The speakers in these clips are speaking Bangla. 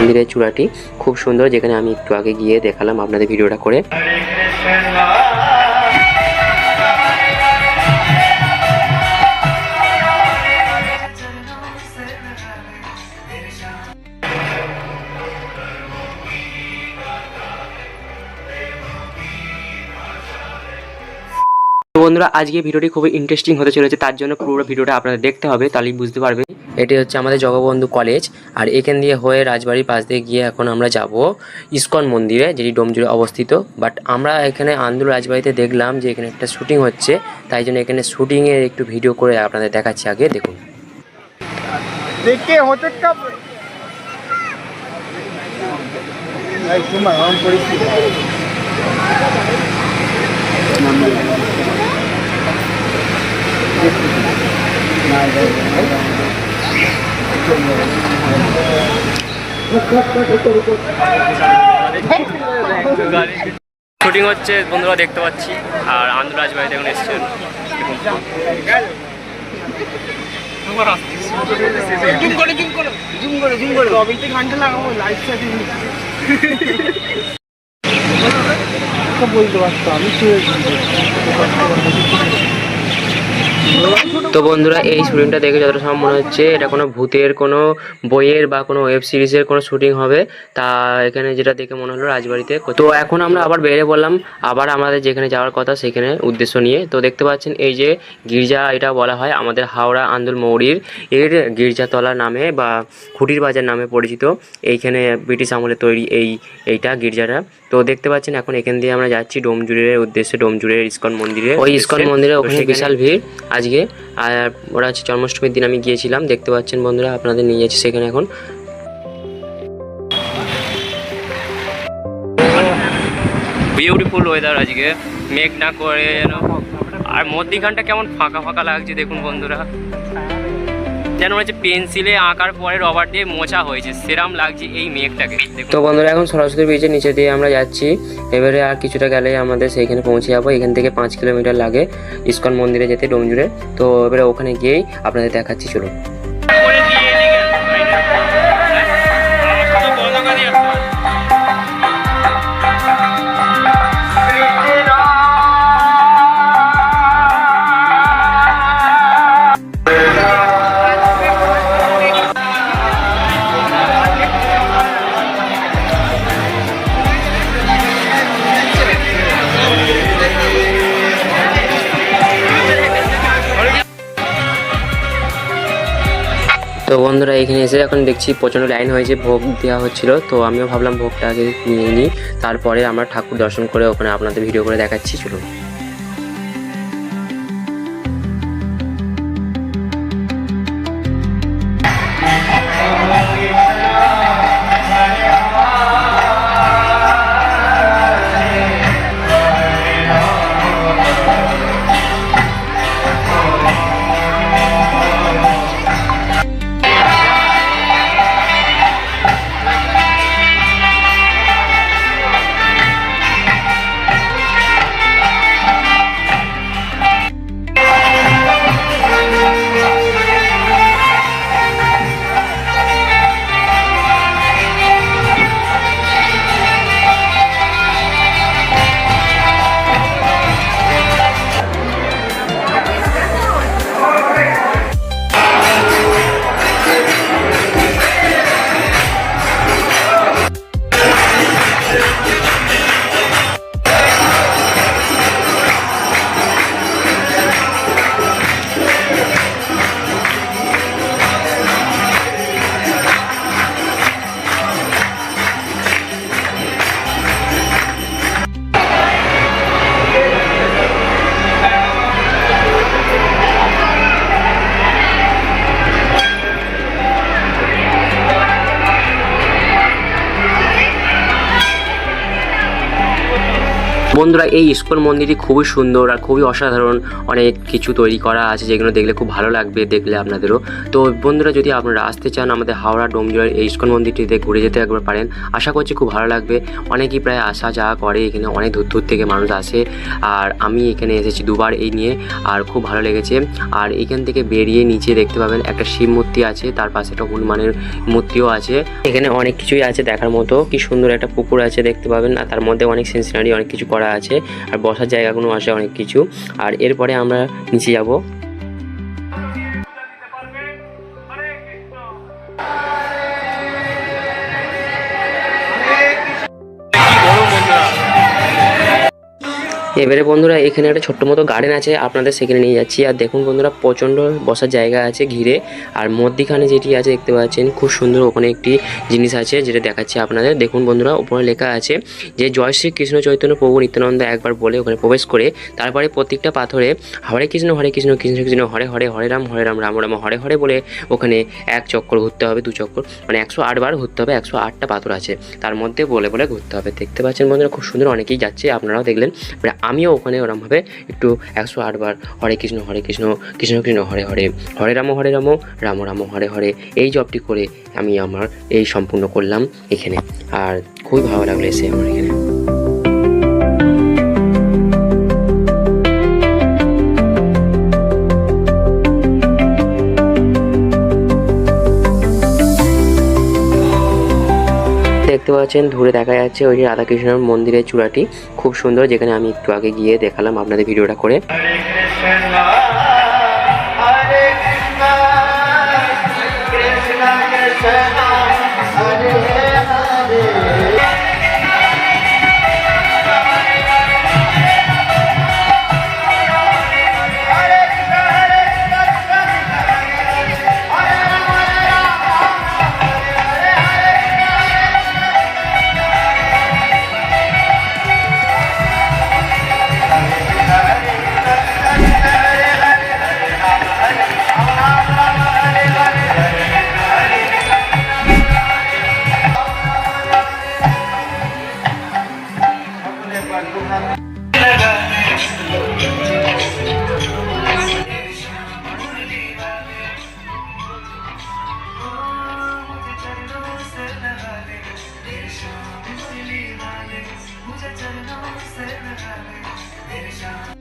মন্দিরের চূড়াটি খুব সুন্দর, যেখানে আমি একটু আগে গিয়ে দেখালাম আপনাদের ভিডিওটা করে। বন্ধুরা, আজকে ভিডিওটি খুবই ইন্টারেস্টিং হতে চলেছে, তার জন্য পুরো ভিডিওটা আপনাদের দেখতে হবে, তাহলেই বুঝতে পারবেন। এটি হচ্ছে আমাদের জগবন্ধু কলেজ। আর এখান দিয়ে হয়ে রাজবাড়ির পাশ দিয়ে গিয়ে এখন আমরা যাব ইস্কন মন্দিরে, যেটি ডোমজুড়ে অবস্থিত। বাট আমরা এখানে আন্দুল রাজবাড়িতে দেখলাম যে এখানে একটা শুটিং হচ্ছে। তাই জন্য এখানে শুটিংয়ের একটু ভিডিও করে আপনাদের দেখাচ্ছি আগে, দেখুন। দেখে শুটিং হচ্ছে বন্ধুরা দেখতে পাচ্ছি আর আন্দুল রাজবাড়িতে এখন এসেছেন। জুম করে জুম করে জুম করে জুম করে। রবিতে ঘণ্টা লাগাবো লাইভ সাথে বলতে পারতাম আমি তো বন্ধুরা এই শুটিংটা দেখে যতটা সম্ভব মনে হচ্ছে এটা কোনো ভূতের কোনো বইয়ের বা কোনো ওয়েব সিরিজের কোনো শুটিং হবে। তা এখানে যেটা দেখে মনে হলো রাজবাড়িতে। তো এখন আমরা আবার বেড়ে বললাম আবার আমাদের যেখানে যাওয়ার কথা সেখানে উদ্দেশ্য নিয়ে। তো দেখতে পাচ্ছেন এই যে গির্জা এটা বলা হয় আমাদের হাওড়া আন্দুল মৌরির এর গির্জাতলা নামে বা খুঁটির বাজার নামে পরিচিত। এইখানে ব্রিটিশ আমলে তৈরি এই এইটা গির্জাটা। তো দেখতে পাচ্ছেন এখন এখান দিয়ে আমরা যাচ্ছি ডোমজুড়ের উদ্দেশ্যে ডোমজুড়ের ইস্কন মন্দিরে। ওই ইস্কন মন্দিরে ওখানে বিশাল ভিড় আজকে। আর ওরা হচ্ছে জন্মাষ্টমীর দিন আমি গিয়েছিলাম, দেখতে পাচ্ছেন বন্ধুরা, আপনাদের নিয়ে যাচ্ছি সেখানে এখন। বিউটিফুল ওয়েদার আজকে, মেঘ না করে আর মধ্যিখানটা কেমন ফাঁকা ফাঁকা লাগছে দেখুন বন্ধুরা। যেন হচ্ছে পেন্সিলে আঁকার পরে রবার দিয়ে মোছা হয়েছে। সেরাম লাগছে এই মেঘটাকে। তো বন্ধুরা এখন সরস্বতী ব্রিজের নিচে দিয়ে আমরা যাচ্ছি। এবারে আর কিছুটা গেলে আমাদের সেইখানে পৌঁছে যাব। এখান থেকে পাঁচ কিলোমিটার লাগে ইস্কন মন্দিরে যেতে ডোমজুড়ে। তো এবারে ওখানে গিয়েই আপনাদের দেখাচ্ছি চলুন। তো বন্ধুরা এখানে এসে এখন দেখছি প্রচণ্ড লাইন হয়েছে, ভোগ দেওয়া হচ্ছিল। তো আমিও ভাবলাম ভোগটা আগে নিয়ে নিই। তারপরে আমরা ঠাকুর দর্শন করে ওখানে আপনাদের ভিডিও করে দেখাচ্ছি, চলুন। বন্ধুরা, এই ইস্কন মন্দিরটি খুবই সুন্দর আর খুবই অসাধারণ অনেক কিছু তৈরি করা আছে যেগুলো দেখলে খুব ভালো লাগবে দেখলে আপনাদেরও। তো বন্ধুরা, যদি আপনারা আসতে চান আমাদের হাওড়া ডোমজুড়ের এই ইস্কন মন্দিরটিতে ঘুরে যেতে একবার পারেন। আশা করছি খুব ভালো লাগবে। অনেকেই প্রায় আসা যাওয়া করে, এখানে অনেক দূর দূর থেকে মানুষ আসে। আর আমি এখানে এসেছি দুবার এই নিয়ে, আর খুব ভালো লেগেছে। আর এখান থেকে বেরিয়ে নিচে দেখতে পাবেন একটা শিব মূর্তি আছে, তার পাশে একটা হনুমানের মূর্তিও আছে। এখানে অনেক কিছুই আছে দেখার মতো। কি সুন্দর একটা পুকুর আছে দেখতে পাবেন, আর তার মধ্যে অনেক সিনারি অনেক কিছু করা আছে আর বসার জায়গাগুলো আছে অনেক কিছু। আর এরপরে আমরা নিচে যাব। এবারে বন্ধুরা, এখানে একটা ছোট্ট মতো গার্ডেন আছে, আপনাদের সেখানে নিয়ে যাচ্ছি। আর দেখুন বন্ধুরা, প্রচণ্ড বসার জায়গা আছে ঘিরে। আর মধ্যিখানে যেটি আছে, দেখতে পাচ্ছেন, খুব সুন্দর ওখানে একটি জিনিস আছে, যেটা দেখাচ্ছি আপনাদের। দেখুন বন্ধুরা, উপরে লেখা আছে যে, জয় শ্রী কৃষ্ণ চৈতন্য প্রভু নিত্যানন্দ একবার বলে ওখানে প্রবেশ করে, তারপরে প্রত্যেকটা পাথরে হরে কৃষ্ণ হরে কৃষ্ণ কৃষ্ণ কৃষ্ণ, হরে হরে হরে রাম হরে রাম রাম রাম, হরে হরে বলে ওখানে এক চক্কর ঘুরতে হবে, দু চক্কর। মানে একশো আটবার ঘুরতে হবে, একশো আটটা পাথর আছে। তার মধ্যে বলে বলে ঘুরতে হবে। দেখতে পাচ্ছেন বন্ধুরা, খুব সুন্দর অনেকেই যাচ্ছে, আপনারাও দেখলেন। এবারে আমিও ওখানে ওরমভাবে একটু একশো আটবার হরে কৃষ্ণ হরে কৃষ্ণ কৃষ্ণ কৃষ্ণ, হরে হরে হরে রাম হরে রাম রাম রাম, হরে হরে এই জবটি করে আমি আমার এই সম্পূর্ণ করলাম এখানে। আর খুবই ভালো লাগল এসে আমার এখানে। দেখতে পাচ্ছেন, দূরে দেখা যাচ্ছে ওই যে রাধাকৃষ্ণের মন্দিরের চূড়াটি। খুব সুন্দর, যেখানে আমি একটু আগে গিয়ে দেখালাম আপনাদের ভিডিওটা করে। मुझे चलना से न जाने तेरे शाम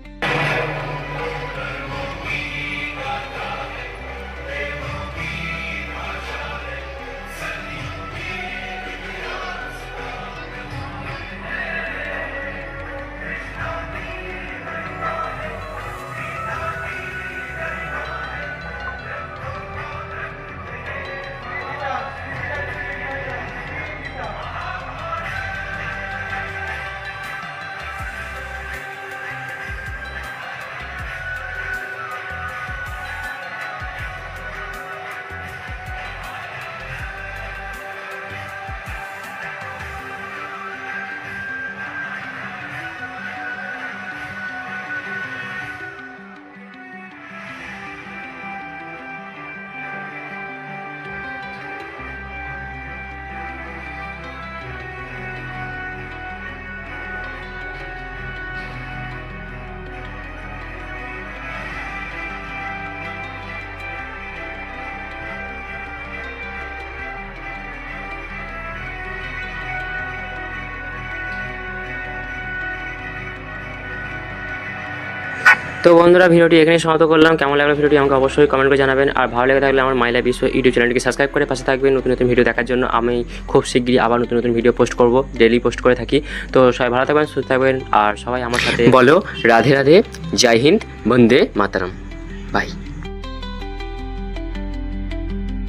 তো বন্ধুরা, ভিডিওটি এখানে সমাপ্ত করলাম। কেমন লাগল ভিডিওটি আমাকে অবশ্যই কমেন্ট করে জানাবেন। আর ভালো লেগে থাকলে আমার মাইলা বিশ্ব ইউটিউব চ্যানেলটিকে সাবস্ক্রাইব করে পাশে থাকবেন। নতুন নতুন ভিডিও দেখার জন্য আমি খুব শীঘ্রই আবার নতুন নতুন ভিডিও পোস্ট করব ডেলি পোস্ট করে থাকি। তো সবাই ভালো থাকবেন, সুস্থ থাকবেন, আর সবাই আমার সাথে বলো, রাধে রাধে, জয় হিন্দ, বন্দে মাতারাম। বাই